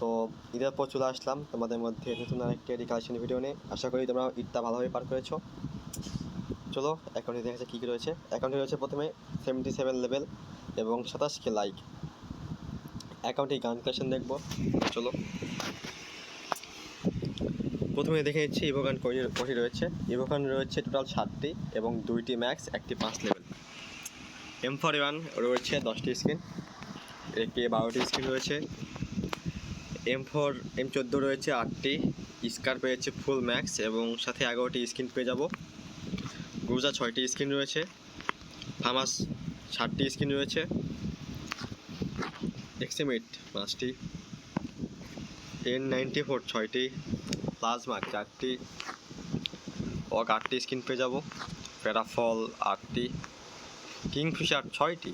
তো ঈদের পর চলে আসলাম। তোমাদের মধ্যে নতুন আরেকটি এডি কালেকশন ভিডিও নিয়ে। আশা করি তোমরা ঈদটা ভালোভাবে পার করেছ। চলো অ্যাকাউন্টে দেখা যাচ্ছে কী কী রয়েছে। অ্যাকাউন্টে রয়েছে প্রথমে সেভেন্টি সেভেন লেভেল এবং সাতাশ কে লাইক অ্যাকাউন্টে গান কালেকশন দেখব। চলো। প্রথমে দেখে নিচ্ছি ইভোগান কটি রয়েছে। ইভোগান রয়েছে টোটাল সাতটি এবং দুইটি ম্যাক্স একটি পাঁচ লেভেল এম ফর ওয়ান রয়েছে দশটি স্ক্রিন একটি বারোটি স্ক্রিন রয়েছে। এম ফোর এম চোদ্দ রয়েছে আটটি। স্কার পেয়েছে ফুল ম্যাক্স এবং সাথে এগারোটি স্ক্রিন পেয়ে যাব। গ্রুজা ছয়টি স্ক্রিন রয়েছে। ফামাস ষাটটি স্ক্রিন রয়েছে। এক্সিমিট পাঁচটি। এন নাইনটি ফোর ছয়টি। প্লাজমা চারটি। ওক আটটি স্ক্রিন পেয়ে যাব। প্যারাফল আটটি। কিংফিশার ছয়টি।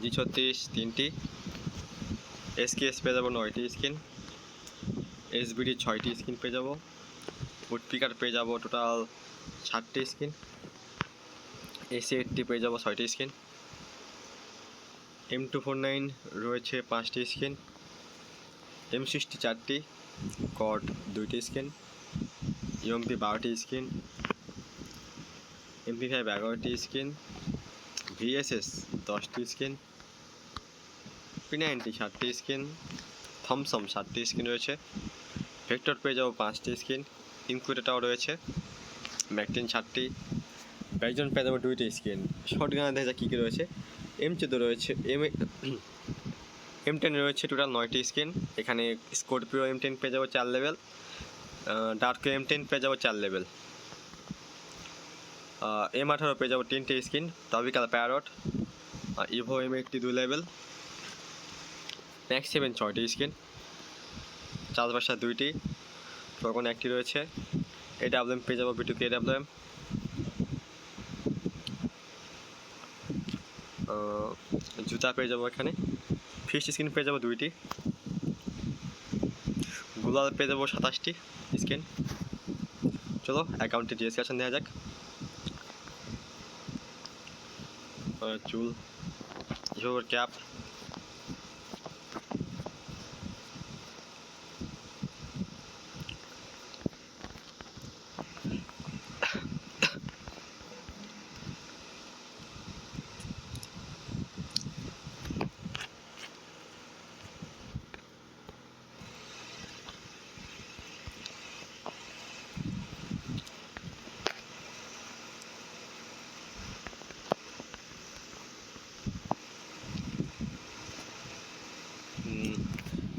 জি ছত্রিশ তিনটি। এসকেএস পেয়ে যাব নয়টি স্কিন এসবিডি ছয়টি স্কিন পেয়ে যাব। উডপিকার পেয়ে যাব টোটাল ষাটটি স্কিন এসি এইটটি পেয়ে যাব ছয়টি skin M two four nine রয়েছে পাঁচটি স্কিন এম সিক্সটি চারটি কট দুইটি স্কিন ইউএমপি বারোটি স্কিন এমপি ফাইভ এগারোটি স্কিন ভিএসএস দশটি স্কিন পি নাইনটি ষাটটি স্কিন থমসম ষাটটি স্কিন রয়েছে। ভেক্টর পেয়ে যাব পাঁচটি স্কিন ইনকুইটেটাও রয়েছে ম্যাকটিন ষাটটি ব্যাকজন পেয়ে যাব দুইটি স্কিন। শর্ট গানে দেখা যাক কী কী রয়েছে? এম চোদ্দ রয়েছে এম এম টেন রয়েছে টোটাল নয়টি স্কিন, এখানে স্করপিও এম টেন পেয়ে যাব চার লেভেল ডার্ক এম টেন পেয়ে যাব চার লেভেল এম আঠারো পেয়ে যাব তিনটে skin tropical parrot evo M একটি দুই লেভেল ম্যাক্স সেভেন ছয়টি স্কিন। চার বাসা দুইটি টোকন একটি রয়েছে এ ডাব্লিউএম পেয়ে যাব বিটু কে ডাব্লিউএম জুতা পেয়ে যাব এখানে ফিশ স্কিন পেয়ে যাব দুইটি, গুলাল পেয়ে যাব সাতাশটি স্কিন চলো অ্যাকাউন্টে ডিএসকেশন দেওয়া যাক। চুল ক্যাপ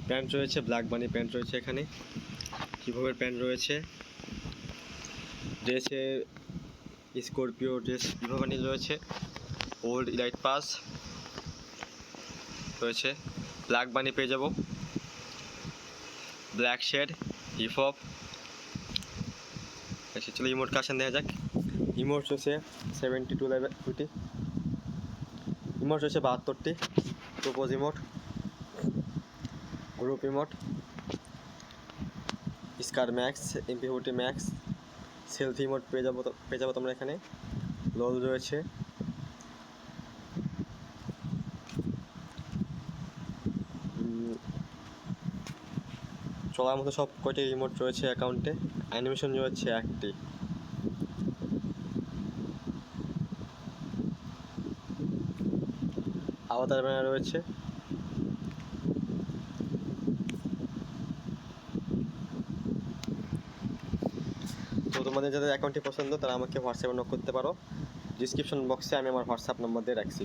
প্যান্ট রয়েছে ব্ল্যাক বানি প্যান্ট রয়েছে এখানে। কীভাবে প্যান্ট রয়েছে? ড্রেসে স্করপিও ড্রেস বিভাবানি রয়েছে? ওল্ড ইলাইট পাস রয়েছে। ব্ল্যাক বানি পেয়ে যাব। ব্ল্যাক শেড হিপ হপ আচ্ছা চলো ইমোট কাশন দেখা যাক। ইমোট রয়েছে সেভেন্টি টু লেভেল টুটি ইমোট রয়েছে বাহাত্তরটি। Propose emote group emote scar max, MP forty max selfie emote পেয়ে যাব পেয়ে যাব তোমরা এখানে। লোল রয়েছে। চলার মতো সব কয়টি রিমোট রয়েছে অ্যাকাউন্টে? অ্যানিমেশন রয়েছে একটি। আওতার ব্যানার রয়েছে। তো তোমাদের যাদের অ্যাকাউন্টটি পছন্দ, তারা আমাকে হোয়াটসঅ্যাপে নক করতে পারো। ডিসক্রিপশন বক্সে আমি আমার হোয়াটসঅ্যাপ নম্বর দিয়ে রাখছি।